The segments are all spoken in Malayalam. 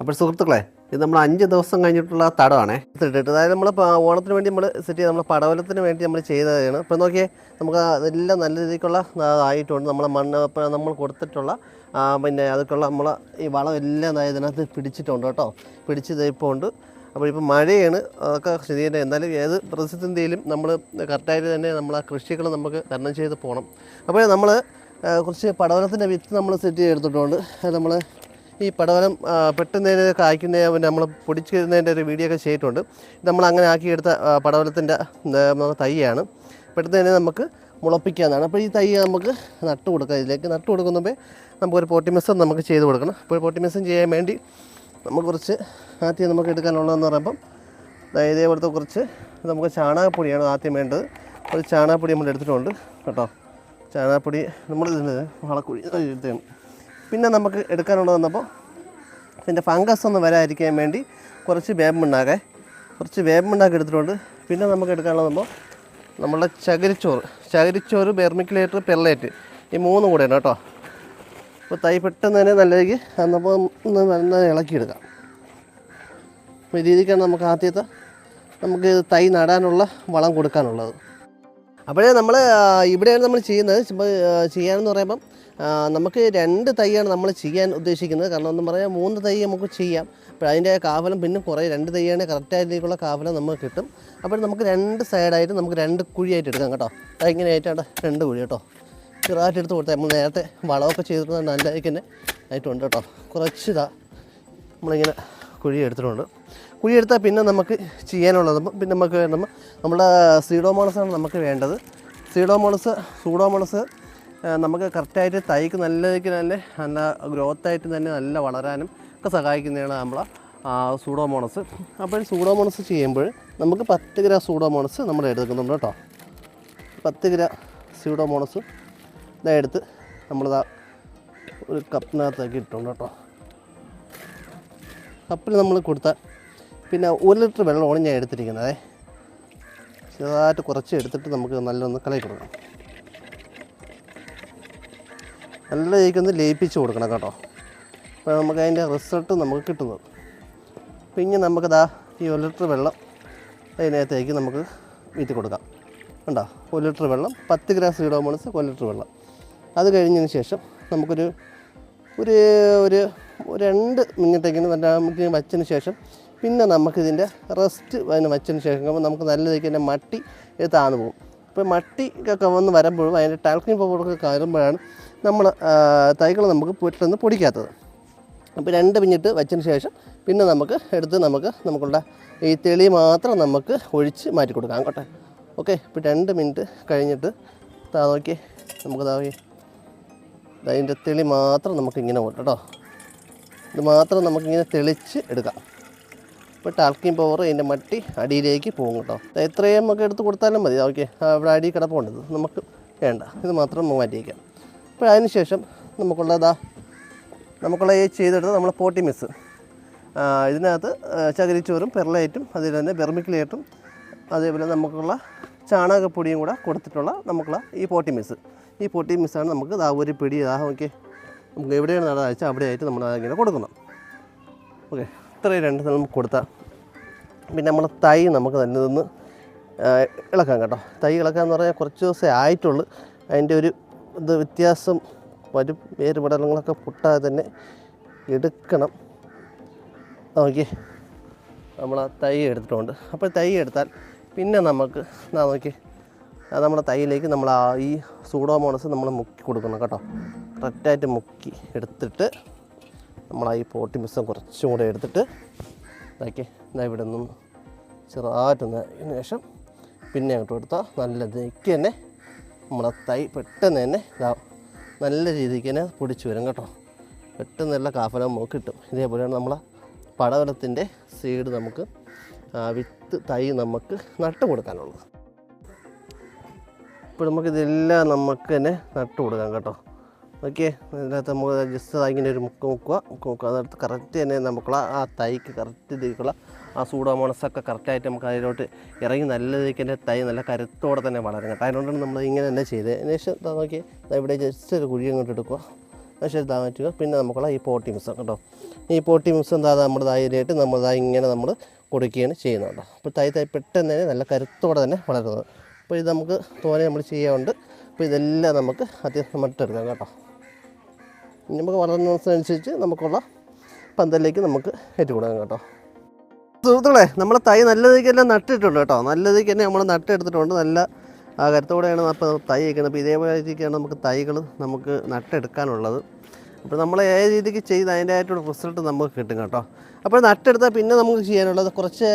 അപ്പോൾ സുഹൃത്തുക്കളെ ഇത് നമ്മൾ അഞ്ച് ദിവസം കഴിഞ്ഞിട്ടുള്ള തടമാണേ ഇട്ടിട്ട് അതായത് നമ്മൾ ഓണത്തിന് വേണ്ടി നമ്മൾ സെറ്റ് ചെയ്ത് നമ്മൾ പടവലത്തിന് വേണ്ടി നമ്മൾ ചെയ്തതാണ്. ഇപ്പോൾ നോക്കിയേ നമുക്ക് എല്ലാം നല്ല രീതിക്കുള്ള ആയിട്ടുണ്ട്. നമ്മളെ മണ്ണ് നമ്മൾ കൊടുത്തിട്ടുള്ള പിന്നെ അതൊക്കെയുള്ള നമ്മൾ ഈ വളം എല്ലാം ഇതിനകത്ത് പിടിച്ചിട്ടുണ്ട് കേട്ടോ. പിടിച്ച് ഇപ്പോൾ ഉണ്ട്. അപ്പോൾ ഇപ്പോൾ മഴയാണ് അതൊക്കെ ശരിയല്ല എന്നാലും ഏത് പ്രതിസന്ധിയിലും നമ്മൾ കറക്റ്റായിട്ട് തന്നെ നമ്മൾ ആ കൃഷികൾ നമുക്ക് തരണം ചെയ്ത് പോകണം അപ്പോൾ നമ്മൾ കുറച്ച് പടവലത്തിന്റെ വിത്ത് നമ്മൾ സെറ്റ് ചെയ്തെടുത്തിട്ടുണ്ട്. നമ്മൾ ഈ പടവലം പെട്ടെന്ന് കായ്ക്കുന്ന നമ്മൾ പൊടിച്ചിരുന്നതിന്റെ ഒരു വീഡിയോ ഒക്കെ ചെയ്തിട്ടുണ്ട്. നമ്മൾ അങ്ങനെ ആക്കിയെടുത്ത പടവലത്തിന്റെ തൈയാണ് പെട്ടെന്ന് തന്നെ നമുക്ക് മുളപ്പിക്കാവുന്നതാണ്. അപ്പോൾ ഈ തൈ നമുക്ക് നട്ട് കൊടുക്കാം ഇതിലേക്ക്. നട്ട് കൊടുക്കുമ്പോൾ നമുക്കൊരു പോട്ടിമിസം നമുക്ക് ചെയ്ത് കൊടുക്കണം. അപ്പോൾ പോട്ടിമിസം ചെയ്യാൻ വേണ്ടി നമുക്ക് കുറച്ച് ആദ്യം നമുക്ക് എടുക്കാനുള്ളതെന്ന് പറയുമ്പം ഇതേപോലത്തെ കുറച്ച് നമുക്ക് ചാണകപ്പൊടിയാണ് ആദ്യം വേണ്ടത്. ഒരു ചാണകപ്പൊടി നമ്മൾ എടുത്തിട്ടുണ്ട് കേട്ടോ? ചാണകപ്പൊടി നമ്മൾ വളക്കുഴി ഇതാണ് പിന്നെ നമുക്ക് എടുക്കാനുള്ളത് വന്നപ്പോൾ ഇതിന്റെ ഫംഗസ് ഒന്നും വരാതിരിക്കാൻ വേണ്ടി കുറച്ച് വേമ്പുണ്ടാകെ കുറച്ച് വേമ്പുണ്ടാക്കി എടുത്തിട്ടുണ്ട്. പിന്നെ നമുക്ക് എടുക്കാനുള്ളത് വന്നപ്പോൾ നമ്മളുടെ ചകിരിച്ചോറ് ചകിരിച്ചോറ് ബെർമിക്കുലേറ്റർ പെർലേറ്റ് ഈ മൂന്നും കൂടെയാണ് കേട്ടോ. അപ്പോൾ തൈ പെട്ടെന്ന് തന്നെ നല്ല രീതിക്ക് അന്നപ്പോൾ ഒന്ന് നല്ല ഇളക്കിയെടുക്കാം. അപ്പോൾ ഈ രീതിക്കാണ് നമുക്ക് ആദ്യത്തെ നമുക്ക് തൈ നടാനുള്ള വളം കൊടുക്കാനുള്ളത്. അപ്പോഴേ നമ്മൾ ഇവിടെയാണ് നമ്മൾ ചെയ്യുന്നത്. ഇപ്പോൾ ചെയ്യാനെന്ന് പറയുമ്പം നമുക്ക് രണ്ട് തൈയാണ് നമ്മൾ ചെയ്യാൻ ഉദ്ദേശിക്കുന്നത്. കാരണം ഒന്നും പറയാം മൂന്ന് തൈ നമുക്ക് ചെയ്യാം. അപ്പോൾ അതിന്റെ കാവലം പിന്നെ കുറേ രണ്ട് തൈയാണ് കറക്റ്റായിട്ടുള്ള കാവലം നമുക്ക് കിട്ടും. അപ്പോൾ നമുക്ക് രണ്ട് സൈഡായിട്ട് നമുക്ക് രണ്ട് കുഴിയായിട്ട് എടുക്കാം കേട്ടോ. അത് ഇങ്ങനെ ആയിട്ടാണ് രണ്ട് കുഴി കേട്ടോ. ചെറുതായിട്ട് എടുത്ത് കൊടുത്താൽ നമ്മൾ നേരത്തെ വളമൊക്കെ ചെയ്തിട്ട് നല്ല തന്നെ ആയിട്ടുണ്ട് കേട്ടോ. കുറച്ച് ഇതാ നമ്മളിങ്ങനെ കുഴി എടുത്തിട്ടുണ്ട്. കുഴി എടുത്താൽ പിന്നെ നമുക്ക് ചെയ്യാനുള്ളത് പിന്നെ നമുക്ക് വേണ്ട നമ്മുടെ സീഡോമോണസാണ് നമുക്ക് വേണ്ടത്. സീഡോമോണസ് സൂഡോമോണസ് നമുക്ക് കറക്റ്റായിട്ട് തൈക്ക് നല്ല രീതിക്ക് തന്നെ നല്ല ഗ്രോത്തായിട്ട് തന്നെ നല്ല വളരാനും ഒക്കെ സഹായിക്കുന്നതാണ് നമ്മളെ സൂഡോമോണസ് അപ്പോൾ സൂഡോമോണസ് ചെയ്യുമ്പോൾ നമുക്ക് പത്ത് ഗ്രാം സൂഡോമോണസ് നമ്മൾ എടുക്കുന്നുണ്ട് കേട്ടോ. പത്ത് ഗ്രാം സൂഡോമോണസ് ഇതാ എടുത്ത് നമ്മളിതാ ഒരു കപ്പിനകത്തേക്ക് ഇട്ടുണ്ട് കേട്ടോ. കപ്പിൽ നമ്മൾ കൊടുത്താൽ പിന്നെ ഒരു ലിറ്റർ വെള്ളമാണ് ഞാൻ എടുത്തിരിക്കുന്നത്. ചെറുതായിട്ട് കുറച്ച് എടുത്തിട്ട് നമുക്ക് നല്ലൊന്ന് കളയി നല്ല രീതിക്കൊന്ന് ലയിപ്പിച്ച് കൊടുക്കണം കേട്ടോ. അപ്പോൾ നമുക്ക് അതിന്റെ റിസൾട്ട് നമുക്ക് കിട്ടുന്നത്. പിന്നെ നമുക്കതാ ഈ ഒരു ലിറ്റർ വെള്ളം അതിനകത്തേക്ക് നമുക്ക് വീറ്റി കൊടുക്കാം. ഉണ്ടോ ഒരു ലിറ്റർ വെള്ളം പത്ത് ഗ്രാം സീഡോമോണസ് ഒരു ലിറ്റർ വെള്ളം. അത് കഴിഞ്ഞതിന് ശേഷം നമുക്കൊരു ഒരു ഒരു രണ്ട് മിനിറ്റേക്കിന് നമുക്ക് വച്ചതിന് ശേഷം പിന്നെ നമുക്കിതിന്റെ റെസ്റ്റ് അതിന് വച്ചതിന് ശേഷം നമുക്ക് നല്ല രീതിക്ക് മട്ടി താന്നു പോകും. അപ്പോൾ മട്ടി ഒക്കെ വന്ന് വരുമ്പോഴും അതിന്റെ ടാൽക്കിൻ പൗഡറൊക്കെ കയറുമ്പോഴാണ് നമ്മൾ തൈകൾ നമുക്ക് പെട്ടെന്ന് പൊടിക്കാത്തത്. അപ്പോൾ രണ്ട് മിനിറ്റ് വെച്ചതിന് ശേഷം പിന്നെ നമുക്ക് എടുത്ത് നമുക്ക് നമുക്കുള്ള ഈ തെളി മാത്രം നമുക്ക് ഒഴിച്ച് മാറ്റി കൊടുക്കാം. കേട്ടോ ഓക്കെ. ഇപ്പോൾ രണ്ട് മിനിറ്റ് കഴിഞ്ഞിട്ട് താ നോക്കി. നമുക്ക് താ നോക്കി അതിന്റെ തെളി മാത്രം നമുക്കിങ്ങനെ പോട്ടെ കേട്ടോ. ഇത് മാത്രം നമുക്കിങ്ങനെ തെളിച്ച് എടുക്കാം. ഇപ്പോൾ ടാൽക്കിൻ പവർ ഇതിന്റെ മട്ടി അടിയിലേക്ക് പോകും കേട്ടോ. എത്രയും നമുക്ക് എടുത്ത് കൊടുത്താലും മതി. ഓക്കെ അവിടെ അടി കിടപ്പുണ്ടത് നമുക്ക് വേണ്ട. ഇത് മാത്രം നമുക്ക് മാറ്റിയേക്കാം. അപ്പോൾ അതിന് ശേഷം നമുക്കുള്ളതാ നമുക്കുള്ള ഈ ചെയ്തെടുത്ത് നമ്മൾ പോട്ടി മിസ്. ഇതിനകത്ത് ആ, ചകിരിച്ചോറും പെർലൈറ്റും അതിൽ തന്നെ ബെർമിക്കുലേറ്റും അതേപോലെ നമുക്കുള്ള ചാണകപ്പൊടിയും കൂടെ കൊടുത്തിട്ടുള്ള നമുക്കുള്ള ഈ പോട്ടി മിസ്. ഈ പോട്ടി മിസ്സാണ് നമുക്ക് ദാ ഒരു പിടി. ഇതാ ഓക്കെ. നമുക്ക് എവിടെയാണ് അവിടെ ആയിട്ട് നമ്മൾ അതിങ്ങനെ കൊടുക്കണം. ഓക്കെ. ഇത്രയും രണ്ട് നമുക്ക് കൊടുത്താൽ പിന്നെ നമ്മൾ തൈ നമുക്ക് തന്നെ നിന്ന് ഇളക്കാം കേട്ടോ. തൈ ഇളക്കുക എന്ന് പറഞ്ഞാൽ കുറച്ച് ദിവസമേ ആയിട്ടുള്ളൂ. അതിന്റെ ഒരു ഇത് വ്യത്യാസം വരും. വേര് പടലങ്ങളൊക്കെ പൊട്ടാതെ തന്നെ എടുക്കണം. നോക്കി നമ്മൾ ആ തൈ എടുത്തിട്ടുണ്ട്. അപ്പോൾ തൈ എടുത്താൽ പിന്നെ നമുക്ക് എന്നാ നോക്കി നമ്മുടെ തൈയിലേക്ക് നമ്മൾ ആ ഈ സൂഡോമോണസ് നമ്മൾ മുക്കി കൊടുക്കണം കേട്ടോ. കറക്റ്റായിട്ട് മുക്കി എടുത്തിട്ട് നമ്മൾ ആ ഈ പോട്ടി മിസ്സം കുറച്ചും കൂടെ എടുത്തിട്ട് ഇതാക്കി. ഇതാ ഇവിടെ നിന്നും ചെറുതായിട്ടൊന്ന് അതിന് ശേഷം പിന്നെ അങ്ങോട്ട് കൊടുത്താൽ നല്ല ഇതിലേക്ക് തന്നെ നമ്മളെ തൈ പെട്ടെന്ന് തന്നെ ഇതാ നല്ല രീതിക്ക് തന്നെ പൊടിച്ച് വരും കേട്ടോ. പെട്ടെന്ന് നല്ല കാഫലം നമുക്ക് കിട്ടും. ഇതേപോലെയാണ് നമ്മളെ പടവലത്തിന്റെ സീഡ് നമുക്ക് വിത്ത് തൈ നമുക്ക് നട്ടു കൊടുക്കാനുള്ളത്. ഇപ്പോൾ നമുക്കിതെല്ലാം നമുക്ക് തന്നെ നട്ടു കൊടുക്കാം കേട്ടോ. ഓക്കെ അതിനകത്ത് നമുക്ക് ജസ്റ്റ് ഇങ്ങനെ ഒരു മുക്ക് മുക്കുക. മുക്ക് മുക്കുക. അതെടുത്ത് കറക്റ്റ് തന്നെ നമുക്കുള്ള ആ തൈക്ക് കറക്റ്റ് ഇതിലേക്കുള്ള ആ സൂഡോമോണസൊക്കെ കറക്റ്റായിട്ട് നമുക്ക് അതിലോട്ട് ഇറങ്ങി നല്ല രീതിക്ക് തന്നെ തൈ നല്ല കരുത്തോടെ തന്നെ വളരുന്നത് കേട്ടോ നമ്മൾ ഇങ്ങനെ തന്നെ ചെയ്തത്. അതിനുശേഷം നോക്കി ഇവിടെ ജസ്റ്റ് ഒരു കുഴി അങ്ങോട്ട് എടുക്കുക. അതിനുശേഷം ഇതാ മാറ്റുക പിന്നെ നമുക്കുള്ള ഈ പോട്ടി മിക്സ് കേട്ടോ. ഈ പോട്ടി മിക്സ് എന്താ നമ്മുടെ ധൈര്യമായിട്ട് നമ്മൾ ഇങ്ങനെ നമ്മൾ കൊടുക്കുകയാണ് ചെയ്യുന്നത് കേട്ടോ. അപ്പോൾ തൈ തൈ പെട്ടെന്ന് തന്നെ നല്ല കരുത്തോടെ തന്നെ വളരുന്നത്. അപ്പോൾ ഇത് നമുക്ക് തോനെ നമ്മൾ ചെയ്യാറുണ്ട് അപ്പോൾ ഇതെല്ലാം നമുക്ക് അത്യാവശ്യം മറ്റെടുക്കാം കേട്ടോ. നമുക്ക് വളർന്നതനുസരിച്ച് നമുക്കുള്ള പന്തലിലേക്ക് നമുക്ക് ഏറ്റുകൊടുക്കാം കേട്ടോ. സുഹൃത്തുക്കളെ നമ്മൾ തൈ നല്ല രീതിക്ക് എല്ലാം നട്ടിട്ടുണ്ട് കേട്ടോ. നല്ല രീതിക്ക് തന്നെ നമ്മൾ നട്ടെടുത്തിട്ടുണ്ട്. നല്ല കരുത്തോടെയാണ് അപ്പോൾ തൈ വയ്ക്കുന്നത്. അപ്പോൾ ഇതേപോലെ രീതിക്കാണ് നമുക്ക് തൈകൾ നമുക്ക് നട്ടെടുക്കാനുള്ളത്. അപ്പോൾ നമ്മൾ ഏത് രീതിക്ക് ചെയ്ത് അതിന്റെ ആയിട്ടുള്ള റിസൾട്ട് നമുക്ക് കിട്ടും കേട്ടോ. അപ്പോൾ നട്ടെടുത്താൽ പിന്നെ നമുക്ക് ചെയ്യാനുള്ളത് കുറച്ച്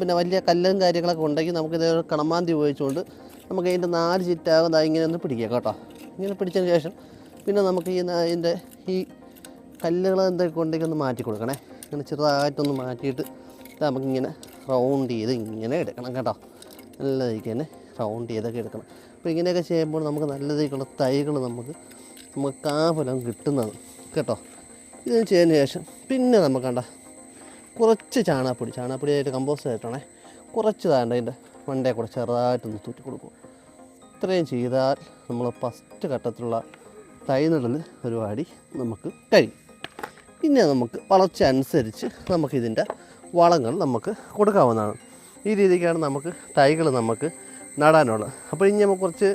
പിന്നെ വലിയ കല്ലും കാര്യങ്ങളൊക്കെ ഉണ്ടെങ്കിൽ നമുക്ക് ഇതേ കണമാന്തി ഉപയോഗിച്ചുകൊണ്ട് നമുക്ക് അതിന്റെ നാല് ചുറ്റാകും. ദാ ഇങ്ങനെ ഒന്ന് പിടിക്കാം കേട്ടോ. ഇങ്ങനെ പിടിച്ചതിന് ശേഷം പിന്നെ നമുക്ക് ഈ അതിന്റെ ഈ കല്ലുകൾ എന്തൊക്കെ ഉണ്ടെങ്കിൽ ഒന്ന് മാറ്റി കൊടുക്കണേ. ഇങ്ങനെ ചെറുതായിട്ടൊന്ന് മാറ്റിയിട്ട് നമുക്കിങ്ങനെ റൗണ്ട് ചെയ്ത് ഇങ്ങനെ എടുക്കണം കേട്ടോ. നല്ല രീതിക്ക് തന്നെ റൗണ്ട് ചെയ്തൊക്കെ എടുക്കണം. അപ്പോൾ ഇങ്ങനെയൊക്കെ ചെയ്യുമ്പോൾ നമുക്ക് നല്ല രീതിക്കുള്ള തൈകൾ നമുക്ക് നമുക്ക് കാഫലം കിട്ടുന്നത് കേട്ടോ. ഇത് ചെയ്തതിന് ശേഷം പിന്നെ നമുക്ക് കണ്ട കുറച്ച് ചാണാപ്പൊടി ചാണാപ്പൊടി ആയിട്ട് കമ്പോസ്റ്റ് ആയിട്ടാണേ കുറച്ച് താണ്ട അതിന്റെ മണ്ടേ കൂടെ ചെറുതായിട്ടൊന്ന് തൂറ്റി കൊടുക്കും ഇത്രയും ചെയ്താൽ നമ്മൾ ഫസ്റ്റ് ഘട്ടത്തിലുള്ള തൈ നടൽ പരിപാടി നമുക്ക് കഴിയും. പിന്നെ നമുക്ക് വളർച്ച അനുസരിച്ച് നമുക്കിതിന്റെ വളങ്ങൾ നമുക്ക് കൊടുക്കാവുന്നതാണ്. ഈ രീതിക്കാണ് നമുക്ക് തൈകൾ നമുക്ക് നടാനുള്ളത്. അപ്പോൾ ഇനി നമുക്ക് കുറച്ച്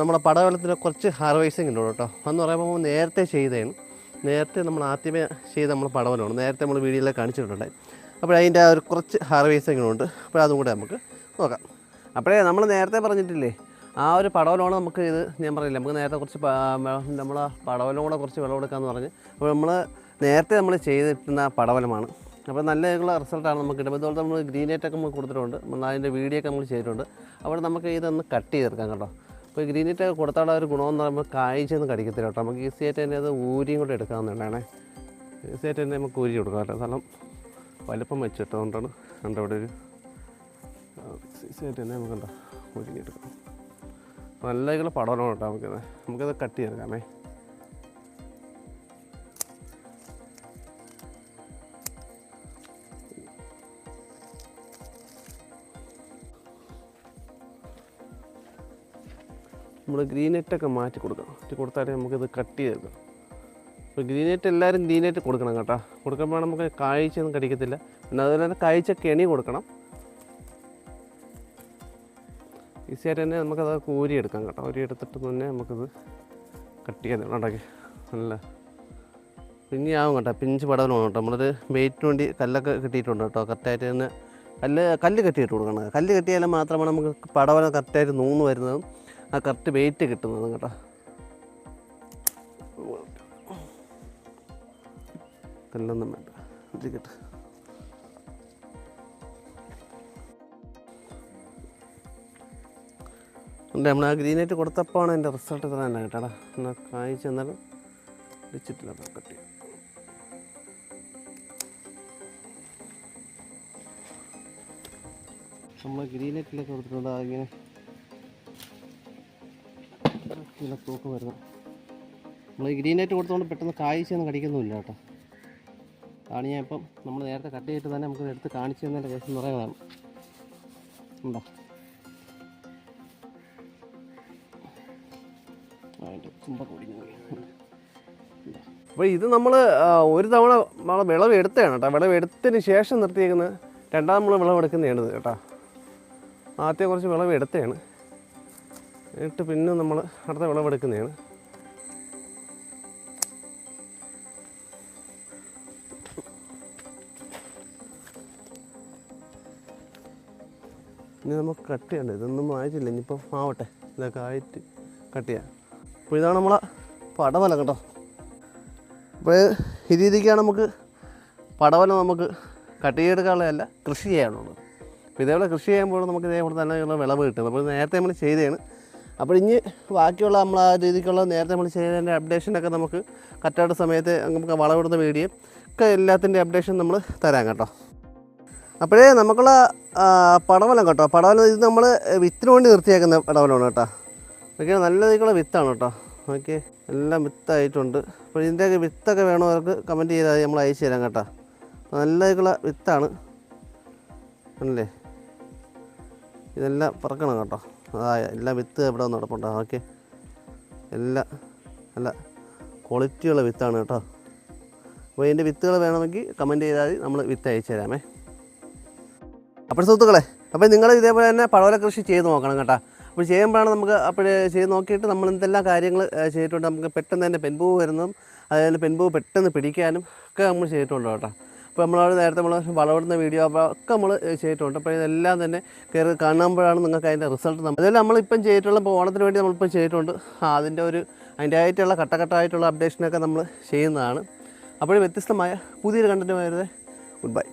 നമ്മുടെ പടവലത്തിൽ കുറച്ച് ഹാർവൈസിങ് ഉണ്ട് കേട്ടോ. എന്ന് പറയുമ്പോൾ നേരത്തെ ചെയ്തതാണ്. നേരത്തെ നമ്മൾ ആദ്യമേ ചെയ്ത് നമ്മൾ പടവലമാണ്. നേരത്തെ നമ്മൾ വീഡിയോയിൽ കാണിച്ചിട്ടുണ്ടായി അപ്പോൾ അതിന്റെ ഒരു കുറച്ച് ഹാർവെസ്റ്റിംഗ് ഉണ്ട്. അപ്പോൾ അതും കൂടെ നമുക്ക് നോക്കാം. അപ്പോഴേ നമ്മൾ നേരത്തെ പറഞ്ഞിട്ടില്ലേ ആ ഒരു പടവലോണ് നമുക്ക് ഇത് ഞാൻ പറഞ്ഞില്ല നമുക്ക് നേരത്തെ കുറച്ച് നമ്മൾ പടവലും കൂടെ കുറച്ച് കൊടുക്കാന്ന് പറഞ്ഞ്. അപ്പോൾ നമ്മൾ നേരത്തെ നമ്മൾ ചെയ്തിട്ടുന്ന പടവലമാണ്. അപ്പോൾ നല്ല റിസൾട്ടാണ് നമുക്ക് കിട്ടുന്നത്. അതുപോലെ നമ്മൾ ഗ്രീനേറ്റൊക്കെ നമ്മൾ കൊടുത്തിട്ടുണ്ട്. അതിന്റെ വീഡിയോ ഒക്കെ നമ്മൾ ചെയ്തിട്ടുണ്ട്. അവിടെ നമുക്ക് ഇതൊന്ന് കട്ട് ചെയ്തെടുക്കാം കേട്ടോ. അപ്പോൾ ഗ്രീനേറ്റ് ഒക്കെ കൊടുത്താൽ ഒരു ഗുണമെന്ന് പറയുമ്പോൾ കായ്ച്ചൊന്നും കടിക്കത്തില്ല കേട്ടോ. നമുക്ക് ഈസി ആയിട്ട് തന്നെ അത് ഊരിയും കൂടെ എടുക്കാവുന്നതാണേ. ഈസി ആയിട്ട് തന്നെ നമുക്ക് ഊരി കൊടുക്കാം കേട്ടോ. സ്ഥലം വലുപ്പം വെച്ചിട്ടുകൊണ്ടാണ് കണ്ടവിടെ ഒരു ഈസി ആയിട്ട് തന്നെ നമുക്ക് കണ്ടോ ഊരിഞ്ഞെടുക്കാം നല്ല രീതിയിലുള്ള പടവലമാണ് കേട്ടോ നമുക്കിത്. നമുക്കത് കട്ട് ചെയ്തെടുക്കാമേ. നമ്മൾ ഗ്രീനെറ്റൊക്കെ മാറ്റി കൊടുക്കണം. മാറ്റി കൊടുത്താലേ നമുക്കിത് കട്ട് ചെയ്തെടുക്കാം. അപ്പോൾ ഗ്രീനെറ്റ് എല്ലാവരും ഗ്രീനെറ്റ് കൊടുക്കണം കേട്ടോ. കൊടുക്കുമ്പോൾ നമുക്ക് കാഴ്ചയൊന്നും കടിക്കത്തില്ല. പിന്നെ അതുപോലെ തന്നെ കാഴ്ച കെണി കൊടുക്കണം. ഈസി ആയിട്ട് തന്നെ നമുക്കത് കോരി എടുക്കാം കേട്ടോ. കോരി എടുത്തിട്ട് തന്നെ നമുക്കത് കട്ട് ചെയ്ത് ഉണ്ടാക്കി നല്ല പിന്നെയാവും കേട്ടോ. പിഞ്ച് പടവലാണ് കേട്ടോ. നമ്മളൊരു വെയിറ്റിന് വേണ്ടി കല്ലൊക്കെ കിട്ടിയിട്ടുണ്ട് കേട്ടോ. കറക്റ്റായിട്ട് തന്നെ കല്ല് കല്ല് കെട്ടിയിട്ട് കൊടുക്കണം. കല്ല് കെട്ടിയാലും മാത്രമാണ് നമുക്ക് പടവല കറക്റ്റായിട്ട് നൂന്ന് വരുന്നതും ആ കറക്റ്റ് വെയിറ്റ് കിട്ടുന്നതും കേട്ടോ. കല്ലൊന്നും വേണ്ട. ഇത് നമ്മൾ ആ ഗ്രീനേറ്റ് കൊടുത്തപ്പോഴാണ് എന്റെ റിസൾട്ട് ഇത്ര തന്നെ കേട്ടാടാ. എന്നാൽ കായ്ച്ച് എന്നാലും വെച്ചിട്ടില്ല കട്ടി. നമ്മൾ ഗ്രീൻ കൊടുത്തിട്ടുണ്ട് ഇങ്ങനെ ഇങ്ങനെ തൂക്കം വരുന്നു. നമ്മൾ ഈ ഗ്രീനേറ്റ് കൊടുത്തുകൊണ്ട് പെട്ടെന്ന് കായ്ച്ചൊന്നും കടിക്കുന്നുമില്ല കേട്ടോ. അതാണ് ഞാൻ ഇപ്പം നമ്മൾ നേരത്തെ കട്ട് ചെയ്തിട്ട് തന്നെ നമുക്ക് എടുത്ത് കാണിച്ചു തന്നെ കേസ് എന്ന് പറയുന്നതാണ്. ഉണ്ടോ? അപ്പോൾ ഇത്. നമ്മൾ ഒരു തവണ നമ്മൾ വിളവ് എടുത്തതാണ് കേട്ടോ. വിളവ് എടുത്തതിന് ശേഷം നിർത്തിയേക്കുന്നത് രണ്ടാം നമ്മൾ വിളവ് എടുക്കുന്നതാണ് കേട്ടോ. ആദ്യം കുറച്ച് വിളവ് എടുത്തതാണ്. എന്നിട്ട് പിന്നെ നമ്മൾ അടുത്ത വിളവ് എടുക്കുന്നതാണ്. ഇനി നമുക്ക് കട്ട് ചെയ്യണ്ട. ഇതൊന്നും ആയിട്ടില്ല. ഇനിയിപ്പോൾ ആവട്ടെ. ഇതൊക്കെ ആയിട്ട് കട്ട് ചെയ്യാം. അപ്പോൾ ഇതാണ് നമ്മളെ പടവല കേട്ടോ. അപ്പോൾ ഈ രീതിക്കാണ് നമുക്ക് പടവല നമുക്ക് കട്ട് ചെയ്തെടുക്കാനുള്ളതല്ല കൃഷി ചെയ്യാനുള്ളത്. അപ്പോൾ ഇതേപോലെ കൃഷി ചെയ്യുമ്പോൾ നമുക്ക് ഇതേപോലെ തന്നെ വിളവ് കിട്ടും. അപ്പോൾ നേരത്തെ നമ്മൾ ചെയ്തതാണ്. അപ്പോൾ ഇനി ബാക്കിയുള്ള നമ്മൾ ആ രീതിക്കുള്ള നേരത്തെ നമ്മൾ ചെയ്തതിന്റെ അപ്ഡേഷനൊക്കെ നമുക്ക് കറക്റ്റായിട്ട് സമയത്ത് നമുക്ക് വളവിടുന്ന വീഡിയോ ഒക്കെ എല്ലാത്തിന്റെ അപ്ഡേഷൻ നമ്മൾ തരാം കേട്ടോ. അപ്പോഴേ നമുക്കുള്ള പടവലം കേട്ടോ. പടവലം ഇത് നമ്മൾ വിത്തിന് വേണ്ടി നിർത്തിയേക്കുന്ന പടവലമാണ് കേട്ടോ. ഓക്കെ നല്ല രീതിക്കുള്ള വിത്താണ് കേട്ടോ. ഓക്കെ എല്ലാം വിത്തായിട്ടുണ്ട്. അപ്പോൾ ഇതിന്റെയൊക്കെ വിത്തൊക്കെ വേണവർക്ക് കമന്റ് ചെയ്താൽ നമ്മൾ അയച്ചു തരാം കേട്ടോ. നല്ല രീതിക്കുള്ള വിത്താണ്. ആണല്ലേ ഇതെല്ലാം പറക്കണം കേട്ടോ. അതായ എല്ലാം വിത്ത് ഇവിടെ വന്ന് നടപ്പുണ്ടോ. ഓക്കെ എല്ലാം നല്ല ക്വാളിറ്റിയുള്ള വിത്താണ് കേട്ടോ. അപ്പോൾ ഇതിന്റെ വിത്തുകൾ വേണമെങ്കിൽ കമന്റ് ചെയ്താൽ നമ്മൾ വിത്ത് അയച്ചു തരാമേ. അപ്പോൾ സുഹൃത്തുക്കളെ അപ്പോൾ നിങ്ങൾ ഇതേപോലെ തന്നെ പടവല കൃഷി ചെയ്ത് നോക്കണം കേട്ടോ. അപ്പോൾ ചെയ്യുമ്പോഴാണ് നമുക്ക് അപ്പോൾ ചെയ്ത് നോക്കിയിട്ട് നമ്മൾ എന്തെല്ലാം കാര്യങ്ങൾ ചെയ്തിട്ടുണ്ട്. നമുക്ക് പെട്ടെന്ന് തന്നെ പെൺപൂവ് വരുന്നതും അതായത് പെൺപൂവ് പെട്ടെന്ന് പിടിക്കാനും ഒക്കെ നമ്മൾ ചെയ്തിട്ടുണ്ട് കേട്ടോ. അപ്പോൾ നമ്മളവിടെ നേരത്തെ നമ്മൾ വളവിടുന്ന വീഡിയോ അപ്പോൾ ഒക്കെ നമ്മൾ ചെയ്തിട്ടുണ്ട്. അപ്പോൾ ഇതെല്ലാം തന്നെ കയറി കാണുമ്പോഴാണ് നിങ്ങൾക്ക് അതിന്റെ റിസൾട്ട് നമ്മൾ അതുപോലെ നമ്മളിപ്പം ചെയ്തിട്ടുള്ള ഇപ്പോൾ ഓണത്തിന് വേണ്ടി നമ്മളിപ്പം ചെയ്തിട്ടുണ്ട്. അതിന്റെ ഒരു അതിന്റെ ആയിട്ടുള്ള ഘട്ടഘട്ടമായിട്ടുള്ള അപ്ഡേഷനൊക്കെ നമ്മൾ ചെയ്യുന്നതാണ്. അപ്പോഴും വ്യത്യസ്തമായ പുതിയൊരു കണ്ടന്റുമായിരുന്നേ ഗുഡ് ബൈ